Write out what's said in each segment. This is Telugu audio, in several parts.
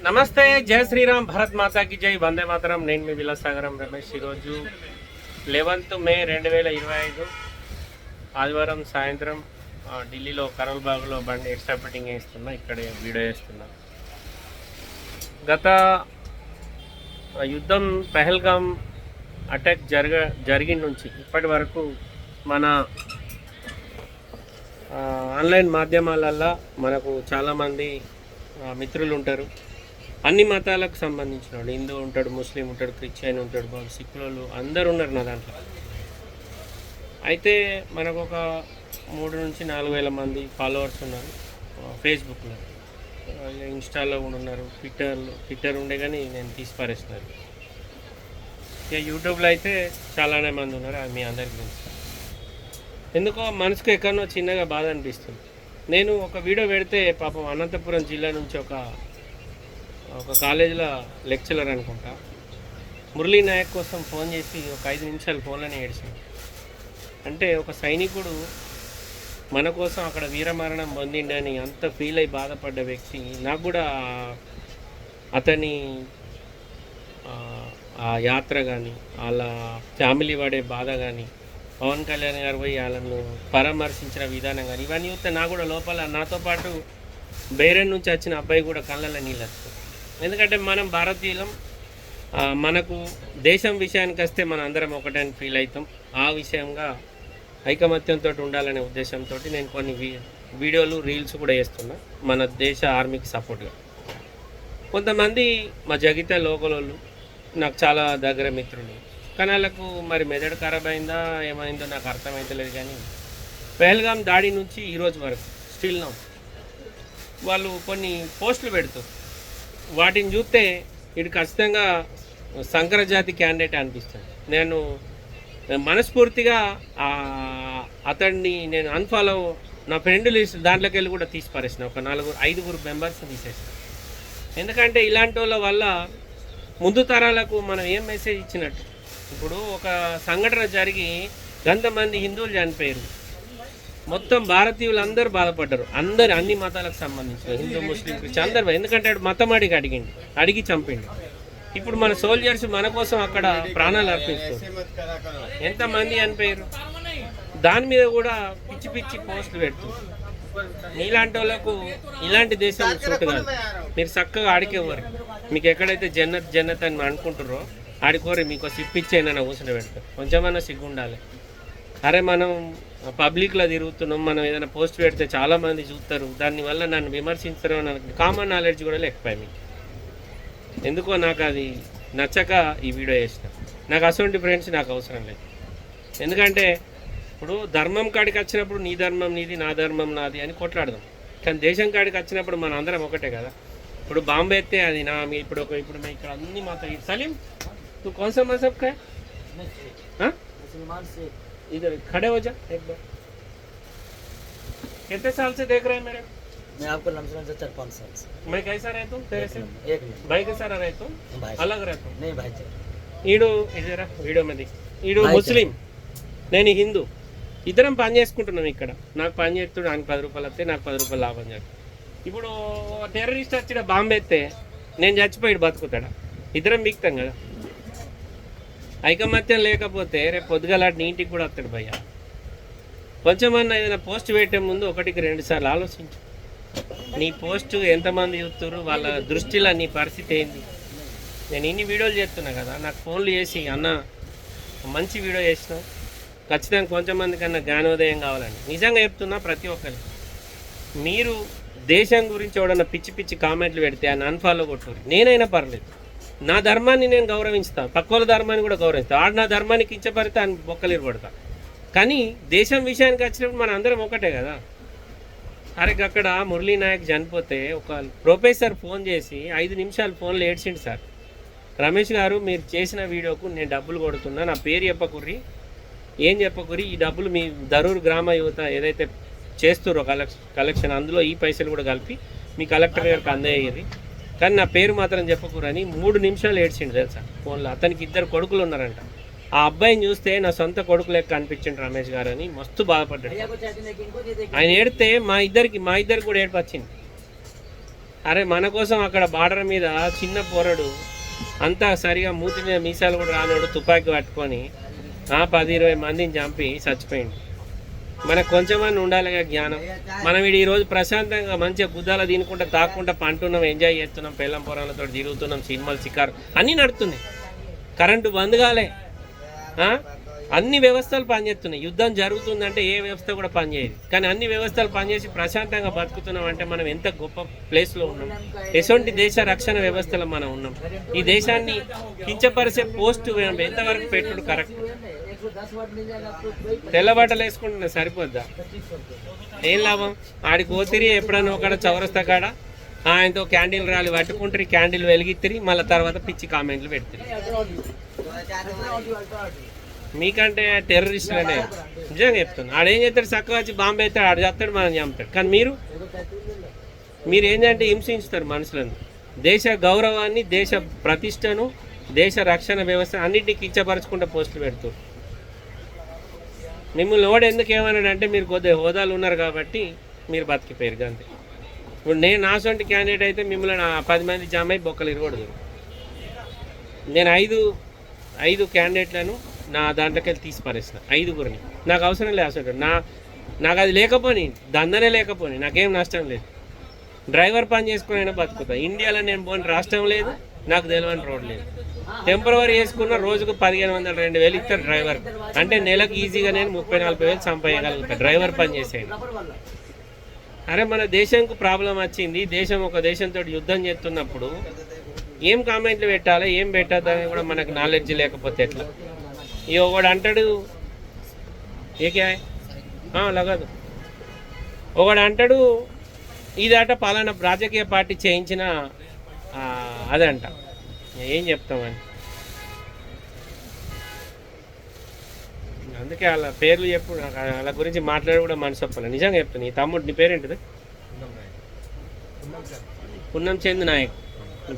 నమస్తే జయ శ్రీరామ్ భరత్ మాతాకి జై వందే మాతరం. నేను మీ విలాసాగరం రమేష్ ఈరోజు లెవెన్త్ మే రెండు వేల ఇరవై ఐదు ఆదివారం సాయంత్రం ఢిల్లీలో కరోల్బాగ్లో బండి ఎక్స్ట్రా ఫిట్టింగ్ వేస్తున్నా ఇక్కడే వీడియో వేస్తున్నా గత యుద్ధం పెహల్గాం అటాక్ జరగ జరిగిన నుంచి ఇప్పటి వరకు మన ఆన్లైన్ మాధ్యమాలల్లో మనకు చాలామంది మిత్రులు ఉంటారు అన్ని మతాలకు సంబంధించిన వాళ్ళు. హిందూ ఉంటాడు ముస్లిం ఉంటాడు క్రిస్టియన్ ఉంటాడు బాబు సిక్కులు అందరు ఉన్నారు నా దాంట్లో. అయితే మనకు ఒక మూడు నుంచి నాలుగు వేల మంది ఫాలోవర్స్ ఉన్నారు ఫేస్బుక్లో ఆ, ఇన్స్టాలో కూడా ఉన్నారు ట్విట్టర్లో ట్విట్టర్ ఉండే కానీ నేను తీసిపారేస్తున్నారు. ఇక యూట్యూబ్లో అయితే చాలానే మంది ఉన్నారు అది మీ అందరికి తెలుసు. ఎందుకో మనసుకు ఎక్కడనో చిన్నగా బాధ అనిపిస్తుంది. నేను ఒక వీడియో పెడితే పాపం అనంతపురం జిల్లా నుంచి ఒక ఒక కాలేజీలో లెక్చరర్ అనుకుంటా. మురళీ నాయక్ కోసం ఫోన్ చేసి ఒక ఐదు నిమిషాలు ఫోన్లోనే ఏడిచింది అంటే ఒక సైనికుడు మన కోసం అక్కడ వీరమరణం పొందిండని అంత ఫీల్ అయి బాధపడ్డ వ్యక్తి నాకు కూడా అతని ఆ, యాత్ర కానీ వాళ్ళ ఫ్యామిలీ పడే బాధ కానీ పవన్ కళ్యాణ్ గారు పోయి వాళ్ళను పరామర్శించిన విధానం కానీ ఇవన్నీ చూస్తే నా కూడా లోపల నాతో పాటు బేరెన్ నుంచి వచ్చిన అబ్బాయి కూడా కళ్ళలో నీళ్ళు వస్తుంది. ఎందుకంటే మనం భారతీయులం మనకు దేశం విషయానికి వస్తే మన అందరం ఒకటని ఫీల్ అవుతాం. ఆ విషయంగా ఐకమత్యంతో ఉండాలనే ఉద్దేశంతో నేను కొన్ని వీ- వీడియోలు రీల్స్ కూడా వేస్తున్నా మన దేశ ఆర్మీకి సపోర్ట్గా కొంతమంది మా జగిత లోకలోళ్ళు నాకు చాలా దగ్గర మిత్రులు. కానీ వాళ్ళకు మరి మెదడు ఖరాబ్ అయిందా ఏమైందో నాకు అర్థమైతలేదు కానీ పెహల్గాం దాడి నుంచి ఈరోజు వరకు స్టిల్ నౌ వాళ్ళు కొన్ని పోస్టులు పెడుతారు వాటిని చూస్తే ఇది ఖచ్చితంగా సంకరజాతి క్యాండిడేట్ అనిపిస్తుంది. నేను మనస్ఫూర్తిగా అతన్ని నేను అన్ఫాలో నా ఫ్రెండ్ లిస్ట్ దాంట్లోకి వెళ్ళి కూడా తీసి పారేసిన ఒక నలుగురు ఐదుగురు మెంబర్స్ తీసేసిన. ఎందుకంటే ఇలాంటి వాళ్ళ వల్ల ముందు తరాలకు మనం ఏం మెసేజ్ ఇచ్చినట్టు? ఇప్పుడు ఒక సంఘటన జరిగి మంది హిందువులు చనిపోయారు. మొత్తం భారతీయులు అందరూ బాధపడ్డారు. అందరు అన్ని మతాలకు సంబంధించిన హిందూ ముస్లిం క్రిస్టియన్ అందరు ఎందుకంటే మతం అడిగి అడిగిండు. అడిగి చంపిండు. ఇప్పుడు మన సోల్జర్స్ మన కోసం అక్కడ ప్రాణాలు అర్పిస్తారు ఎంతమంది అనిపోయారు దాని మీద కూడా పిచ్చి పిచ్చి పోస్టులు పెడుతుంది నీలాంటి వాళ్ళకు ఇలాంటి దేశం సూట్ కాదు. మీరు చక్కగా ఆడికేవారు మీకు ఎక్కడైతే జన్నత్ జన్నత్ అని అనుకుంటారో ఆడికోరి మీకు సిప్పిచ్చేనన్న కూర్చుని పెడతారు. కొంచెమన్నా సిగ్గుండాలి. అరే మనం పబ్లిక్లో తిరుగుతున్నాం మనం ఏదైనా పోస్ట్ పెడితే చాలామంది చూస్తారు. దానివల్ల నన్ను విమర్శించడం నాకు కామన్ నాలెడ్జ్ కూడా లేకపోయింది ఎందుకో నాకు అది నచ్చక ఈ వీడియో చేసిన. నాకు అటువంటి ఫ్రెండ్స్ నాకు అవసరం లేదు. ఎందుకంటే ఇప్పుడు ధర్మం కాడికి వచ్చినప్పుడు నీ ధర్మం నీది నా ధర్మం నాది అని కొట్లాడదాం. కానీ దేశం కాడికి వచ్చినప్పుడు మన అందరం ఒకటే కదా. ఇప్పుడు బాంబే ఎత్తే అది నా మీ ఇప్పుడు ఒక ఇప్పుడు ఇక్కడ అన్ని మాత్రం సలీం నువ్వు కోసం మసబ్కా ముసల్మాన్ का है हाँ? मुसलमान से इधर खड़े हो जा एक बार कितने साल से देख रहे हैं मेरे मैं आपको लमसम से चार पाँच साल से मैं कैसा रहता हूँ तेरे एक से नंबर एक नंबर भाई के साथ रहता हूँ भाई अलग रहता हूँ नहीं भाई जी ఈడు ఇదేరా వీడియో మీద ఈడు అయితే. ముస్లిం నేను హిందూ ఇద్దరం పని చేసుకుంటున్నాం ఇక్కడ నాకు పని చేస్తుడు ఆయనకు పది రూపాయలు వస్తే నాకు పది రూపాయలు లాభం చేస్తాడు ఇప్పుడు టెర్రరిస్ట్ వచ్చి బాంబు ఎత్తే నేను చచ్చిపోయాడు బతుకుతాడా ఇద్దరం బిక్తాం కదా ఐకమత్యం లేకపోతే రేపు పొద్దుగల నీ ఇంటికి కూడా వస్తాడు భయ్య. కొంచెమన్నా ఏదైనా పోస్ట్ పెట్టే ముందు ఒకటికి రెండు సార్లు ఆలోచించు. నీ పోస్ట్ ఎంతమంది చూస్తున్నారు వాళ్ళ దృష్టిలో నీ పరిస్థితి ఏంది? నేను ఇన్ని వీడియోలు చేస్తున్నా కదా నాకు ఫోన్లు చేసి అన్న మంచి వీడియో చేసినావు. ఖచ్చితంగా కొంచెం మంది కన్నా జ్ఞానోదయం కావాలని. నిజంగా చెప్తున్నా ప్రతి ఒక్కరికి. మీరు దేశం గురించి ఎవడన్నా పిచ్చి పిచ్చి కామెంట్లు పెడితే ఆయన అన్ఫాలో కొట్టుకోరు నేనైనా పర్లేదు. నా ధర్మాన్ని నేను గౌరవిస్తాను పక్క వాళ్ళ ధర్మాన్ని కూడా గౌరవిస్తాను ఆడు నా ధర్మాన్ని కించపడితే ఆయన బొక్కలు పడతా కానీ దేశం విషయానికి వచ్చినప్పుడు మన అందరం ఒకటే కదా. అరే అక్కడ మురళీ నాయక్ చనిపోతే ఒక ప్రొఫెసర్ ఫోన్ చేసి ఐదు నిమిషాలు ఫోన్లో ఏడ్చిండు సార్. రమేష్ గారు మీరు చేసిన వీడియోకు నేను డబ్బులు కొడుతున్నా నా పేరు చెప్పకుర్రి. ఏం చెప్పకుర్రి? ఈ డబ్బులు మీ దరూర్ గ్రామ యువత ఏదైతే చేస్తుర్రో కలెక్షన్ కలెక్షన్ అందులో ఈ పైసలు కూడా కలిపి మీ కలెక్టర్ గారికి అందయ్యేది కానీ నా పేరు మాత్రం చెప్పకూరని మూడు నిమిషాలు ఏడ్చిండు తెలుసా ఫోన్లో. అతనికి ఇద్దరు కొడుకులు ఉన్నారంట. ఆ అబ్బాయిని చూస్తే నా సొంత కొడుకు లెక్క అనిపించింది రమేష్ గారు అని మస్తు బాధపడ్డాడు. ఆయన ఏడితే మా ఇద్దరికి మా ఇద్దరికి కూడా ఏడ్పచ్చింది వచ్చింది. అరే మన కోసం అక్కడ బార్డర్ మీద చిన్న పోరడు అంతా సరిగా మూతి మీద మీసాలు కూడా రానోడు తుపాకీ పట్టుకొని పది ఇరవై మందిని చంపి చచ్చిపోయింది మనకు కొంచెమన్నా ఉండాలి కదా జ్ఞానం. మనం ఈడ ఈరోజు ప్రశాంతంగా మంచిగా గుద్దాల తినుకుంటా తాక్కుంటా పంటున్నాం ఎంజాయ్ చేస్తున్నాం పెళ్ళం పొరాలతో తిరుగుతున్నాం సినిమాలు చికారు అన్నీ నడుతున్నాయి. కరెంటు బంద్ కాలే. అన్ని వ్యవస్థలు పనిచేస్తున్నాయి. యుద్ధం జరుగుతుందంటే ఏ వ్యవస్థ కూడా పనిచేయదు. కానీ అన్ని వ్యవస్థలు పనిచేసి ప్రశాంతంగా బతుకుతున్నాం అంటే మనం ఎంత గొప్ప ప్లేస్లో ఉన్నాం. ఎటువంటి దేశ రక్షణ వ్యవస్థలో మనం ఉన్నాం. ఈ దేశాన్ని కించపరిచే పోస్ట్ ఎంతవరకు పెట్టుడు కరెక్ట్? తెల్లబట్టలు వేసుకుంటున్నా సరిపోద్దా? ఏం లాభం? ఆడికి పోతిరి ఎప్పుడన్నా ఒకడ చౌరస్తా కాడ. ఆయనతో క్యాండిల్ రాలి పట్టుకుంటారు క్యాండిల్ వెలిగిత్తిరి మళ్ళీ తర్వాత పిచ్చి కామెంట్లు పెడతారు మీకంటే టెర్రరిస్ట్ అనే నిజంగా చెప్తాను ఆడేం చేస్తాడు? చక్కగా వచ్చి బాంబు వేస్తాడు ఆడ చేస్తాడు మనం చంపుతాడు. కానీ మీరు? మీరు ఏంటంటే హింసించుతారు మనుషులను. దేశ గౌరవాన్ని దేశ ప్రతిష్టను దేశ రక్షణ వ్యవస్థ అన్నింటికి కించపరచుకుంటే పోస్టులు పెడుతారు మిమ్మల్ని ఓడ ఎందుకు ఏమన్నాడంటే మీరు కొద్దిగా హోదాలు ఉన్నారు కాబట్టి మీరు బతికిపోయారు అంతే. ఇప్పుడు నేను నా క్యాండిడేట్ అయితే మిమ్మల్ని పది మంది జామ్ అయి బొక్కలు ఇరగకూడదు నేను ఐదు ఐదు క్యాండిడేట్లను నా దాంట్లోకి వెళ్ళి తీసి పారేసిన ఐదుగురిని. నాకు అవసరం లేదు అసలు నా నాకు అది లేకపోని దందనే లేకపోని నాకేం నష్టం లేదు. డ్రైవర్ పని చేసుకుని అయినా బతుకుతా. ఇండియాలో నేను పోని రాష్ట్రం లేదు నాకు తెలియని రోడ్ లేదు. టెంపరవరీ వేసుకున్న రోజుకు పదిహేను వందల రెండు వేలు ఇస్తారు డ్రైవర్. అంటే నెలకు ఈజీగా నేను ముప్పై నలభై వేలు సంపాదగలుగుతా డ్రైవర్ పని చేసేది అరే మన దేశంకు ప్రాబ్లం వచ్చింది. దేశం ఒక దేశంతో యుద్ధం చేస్తున్నప్పుడు ఏం కామెంట్లు పెట్టాలి ఏం పెట్టద్దని కూడా మనకు నాలెడ్జ్ లేకపోతే ఎట్లా? ఈ ఒకడు అంటాడు ఏకే? లగదు. ఒకడు అంటాడు ఇదట పలానా రాజకీయ పార్టీ చేయించిన అదంట. ఏం చెప్తామని? అందుకే వాళ్ళ పేర్లు చెప్పు నాకు వాళ్ళ గురించి మాట్లాడి కూడా మనసు ఒప్పలే. నిజంగా చెప్తాను నీ తమ్ముడు నీ పేరేంటిది? పున్నం చంద్ నాయక్.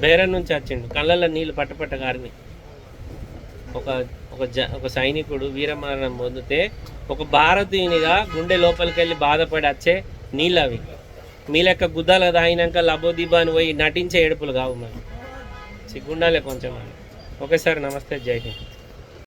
బేరన్ నుంచి వచ్చిండు. కళ్ళల్లో నీళ్ళు పట్టపట్ట గారిని. ఒక ఒక జ ఒక సైనికుడు వీరమరణం పొందితే ఒక భారతీయునిగా గుండె లోపలికి వెళ్ళి బాధపడి వచ్చే నీళ్ళు అవి మీ లెక్క గుద్దాలు తాగినాక లబోదిబా అని పోయి నటించే ఏడుపులు కావు మరి. సిగ్గుండాలి కొంచెం. ఒకేసారి నమస్తే జై హింద్.